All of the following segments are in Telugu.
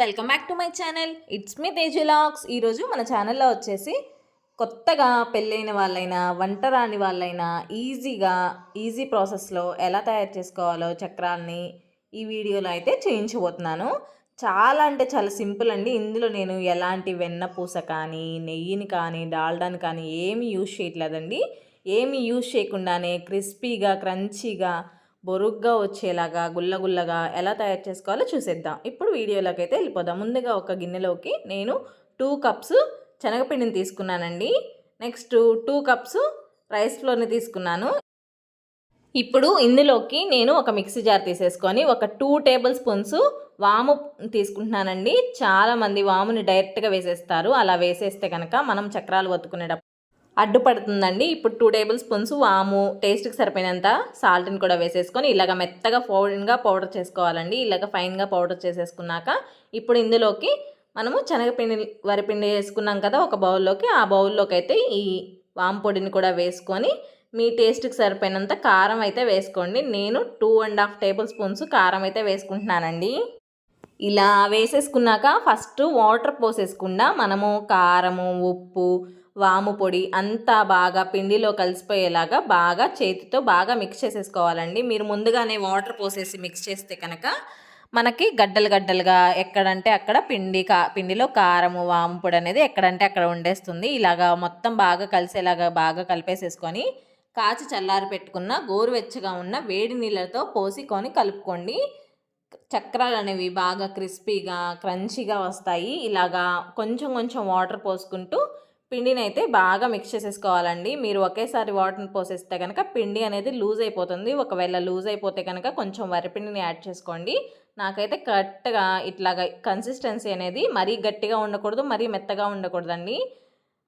Welcome back to my channel. It's me తేజులాక్స్ ఈరోజు మన ఛానల్లో వచ్చేసి కొత్తగా పెళ్ళైన వాళ్ళైనా వంట రాని వాళ్ళైనా ఈజీగా ఈజీ ప్రాసెస్లో ఎలా తయారు చేసుకోవాలో చక్రాల్ని ఈ వీడియోలో అయితే చేయించబోతున్నాను. చాలా అంటే చాలా సింపుల్ అండి. ఇందులో నేను ఎలాంటి వెన్న పూస కానీ నెయ్యిని కానీ డాల్డాని కానీ ఏమి యూజ్ చేయట్లేదండి. ఏమి యూజ్ చేయకుండానే క్రిస్పీగా క్రంచీగా బొరుగ్గా వచ్చేలాగా గుల్లగుల్లగా ఎలా తయారు చేసుకోవాలో చూసేద్దాం. ఇప్పుడు వీడియోలోకి అయితే వెళ్ళిపోదాం. ముందుగా ఒక గిన్నెలోకి నేను టూ కప్స్ శనగపిండిని తీసుకున్నానండి. నెక్స్ట్ టూ కప్స్ రైస్ ఫ్లోర్ని తీసుకున్నాను. ఇప్పుడు ఇందులోకి నేను ఒక మిక్సీ జార్ తీసేసుకొని ఒక టూ టేబుల్ స్పూన్స్ వాము తీసుకుంటున్నానండి. చాలామంది వాముని డైరెక్ట్గా వేసేస్తారు. అలా వేసేస్తే కనుక మనం చక్రాలు ఒత్తుకునేటప్పుడు అడ్డుపడుతుందండి. ఇప్పుడు టూ టేబుల్ స్పూన్స్ వాము టేస్ట్కి సరిపోయినంత సాల్ట్ని కూడా వేసేసుకొని ఇలాగ మెత్తగా ఫౌన్గా పౌడర్ చేసుకోవాలండి. ఇలాగ ఫైన్గా పౌడర్ చేసేసుకున్నాక ఇప్పుడు ఇందులోకి మనము శనగపిండి వరిపిండి వేసుకున్నాం కదా ఒక బౌల్లోకి. ఆ బౌల్లోకి అయితే ఈ వాము పొడిని కూడా వేసుకొని మీ టేస్ట్కి సరిపోయినంత కారం అయితే వేసుకోండి. నేను two and half tablespoons కారం అయితే వేసుకుంటున్నానండి. ఇలా వేసేసుకున్నాక ఫస్ట్ వాటర్ పోసేసుకుండా మనము కారము ఉప్పు వాము పొడి అంతా బాగా పిండిలో కలిసిపోయేలాగా బాగా చేతితో బాగా మిక్స్ చేసేసుకోవాలండి. మీరు ముందుగానే వాటర్ పోసేసి మిక్స్ చేస్తే కనుక మనకి గడ్డలు గడ్డలుగా ఎక్కడంటే అక్కడ పిండి కా పిండిలో కారము వాము పొడి అనేది ఎక్కడంటే అక్కడ ఉండేస్తుంది. ఇలాగా మొత్తం బాగా కలిసేలాగా బాగా కలిపేసేసుకొని కాచి చల్లారి పెట్టుకున్న గోరువెచ్చగా ఉన్న వేడి నీళ్ళతో పోసికొని కలుపుకోండి. చక్రాలు అనేవి బాగా క్రిస్పీగా క్రంచీగా వస్తాయి. ఇలాగా కొంచెం కొంచెం వాటర్ పోసుకుంటూ పిండిని అయితే బాగా మిక్స్ చేసేసుకోవాలండి. మీరు ఒకేసారి వాటర్ని పోసేస్తే కనుక పిండి అనేది లూజ్ అయిపోతుంది. ఒకవేళ లూజ్ అయిపోతే కనుక కొంచెం వరిపిండిని యాడ్ చేసుకోండి. నాకైతే కరెక్ట్గా ఇట్లాగా కన్సిస్టెన్సీ అనేది మరీ గట్టిగా ఉండకూడదు మరీ మెత్తగా ఉండకూడదండి.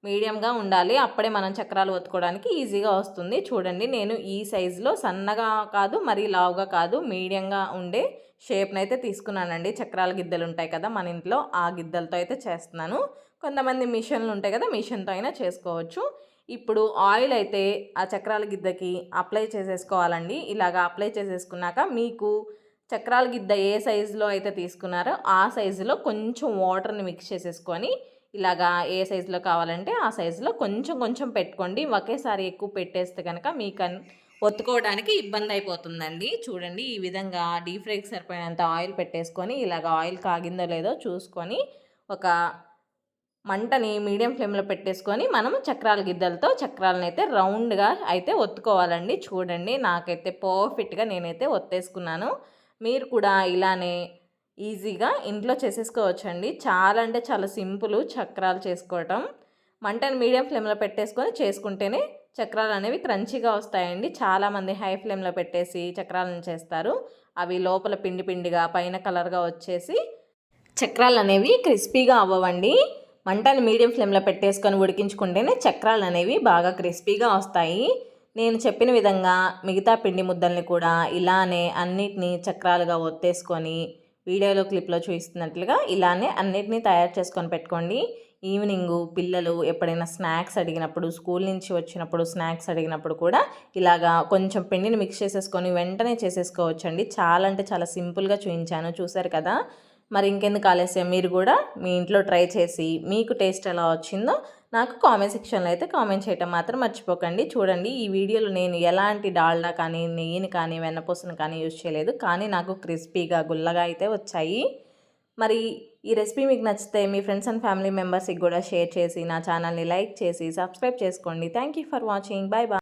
మీడియంగా ఉండాలి. అప్పుడే మనం చక్రాలు ఒత్తుకోవడానికి ఈజీగా వస్తుంది. చూడండి నేను ఈ సైజులో సన్నగా కాదు మరీ లావుగా కాదు మీడియంగా ఉండే షేప్నైతే తీసుకున్నానండి. చక్రాల గిద్దలు ఉంటాయి కదా మన ఇంట్లో ఆ గిద్దలతో అయితే చేస్తున్నాను. కొంతమంది మిషన్లు ఉంటాయి కదా మిషన్తో అయినా చేసుకోవచ్చు. ఇప్పుడు ఆయిల్ అయితే ఆ చక్రాల గిద్దకి అప్లై చేసేసుకోవాలండి. ఇలాగా అప్లై చేసేసుకున్నాక మీకు చక్రాల గిద్ద ఏ సైజులో అయితే తీసుకున్నారో ఆ సైజులో కొంచెం వాటర్ని మిక్స్ చేసేసుకొని ఇలాగా ఏ సైజులో కావాలంటే ఆ సైజులో కొంచెం కొంచెం పెట్టుకోండి. ఒకేసారి ఎక్కువ పెట్టేస్తే కనుక మీకు ఒత్తుకోవడానికి ఇబ్బంది అయిపోతుందండి. చూడండి ఈ విధంగా డీప్ ఫ్రైకి సరిపోయినంత ఆయిల్ పెట్టేసుకొని ఇలాగ ఆయిల్ కాగిందో లేదో చూసుకొని ఒక మంటని మీడియం ఫ్లేమ్లో పెట్టేసుకొని మనం చక్రాల గిద్దలతో చక్రాలను అయితే రౌండ్గా అయితే ఒత్తుకోవాలండి. చూడండి నాకైతే పర్ఫెక్ట్గా నేనైతే ఒత్తేసుకున్నాను. మీరు కూడా ఇలానే ఈజీగా ఇంట్లో చేసేసుకోవచ్చండి. చాలా అంటే చాలా సింపుల్ చక్రాలు చేసుకోవటం. మంటని మీడియం ఫ్లేమ్లో పెట్టేసుకొని చేసుకుంటేనే చక్రాలు అనేవి క్రంచీగా వస్తాయండి. చాలామంది హై ఫ్లేమ్లో పెట్టేసి చక్రాలను చేస్తారు. అవి లోపల పిండి పిండిగా పైన కలర్గా వచ్చేసి చక్రాలు అనేవి క్రిస్పీగా అవ్వవండి. మంటని మీడియం ఫ్లేమ్లో పెట్టేసుకొని ఉడికించుకుంటేనే చక్రాలు అనేవి బాగా క్రిస్పీగా వస్తాయి. నేను చెప్పిన విధంగా మిగతా పిండి ముద్దల్ని కూడా ఇలానే అన్నిటినీ చక్రాలుగా ఒత్తేసుకొని వీడియోలో క్లిప్లో చూపిస్తున్నట్లుగా ఇలానే అన్నిటినీ తయారు చేసుకొని పెట్టుకోండి. ఈవినింగ్ పిల్లలు ఎప్పుడైనా స్నాక్స్ అడిగినప్పుడు స్కూల్ నుంచి వచ్చినప్పుడు స్నాక్స్ అడిగినప్పుడు కూడా ఇలాగా కొంచెం పిండిని మిక్స్ చేసేసుకొని వెంటనే చేసేసుకోవచ్చండి. చాలా అంటే చాలా సింపుల్గా చూపించాను చూసారు కదా? మరి ఇంకెందుకు ఆలస్యం? మీరు కూడా మీ ఇంట్లో ట్రై చేసి మీకు టేస్ట్ ఎలా వచ్చిందో నాకు కామెంట్ సెక్షన్లో అయితే కామెంట్ చేయటం మాత్రం మర్చిపోకండి. చూడండి ఈ వీడియోలో నేను ఎలాంటి డాల్డా కానీ నెయ్యిని కానీ వెన్నపూసను కానీ యూజ్ చేయలేదు. కానీ నాకు క్రిస్పీగా గుల్లగా అయితే వచ్చాయి. మరి ఈ రెసిపీ మీకు నచ్చితే మీ ఫ్రెండ్స్ అండ్ ఫ్యామిలీ మెంబర్స్కి కూడా షేర్ చేసి నా ఛానల్ని లైక్ చేసి సబ్స్క్రైబ్ చేసుకోండి. Thank you for watching. Bye bye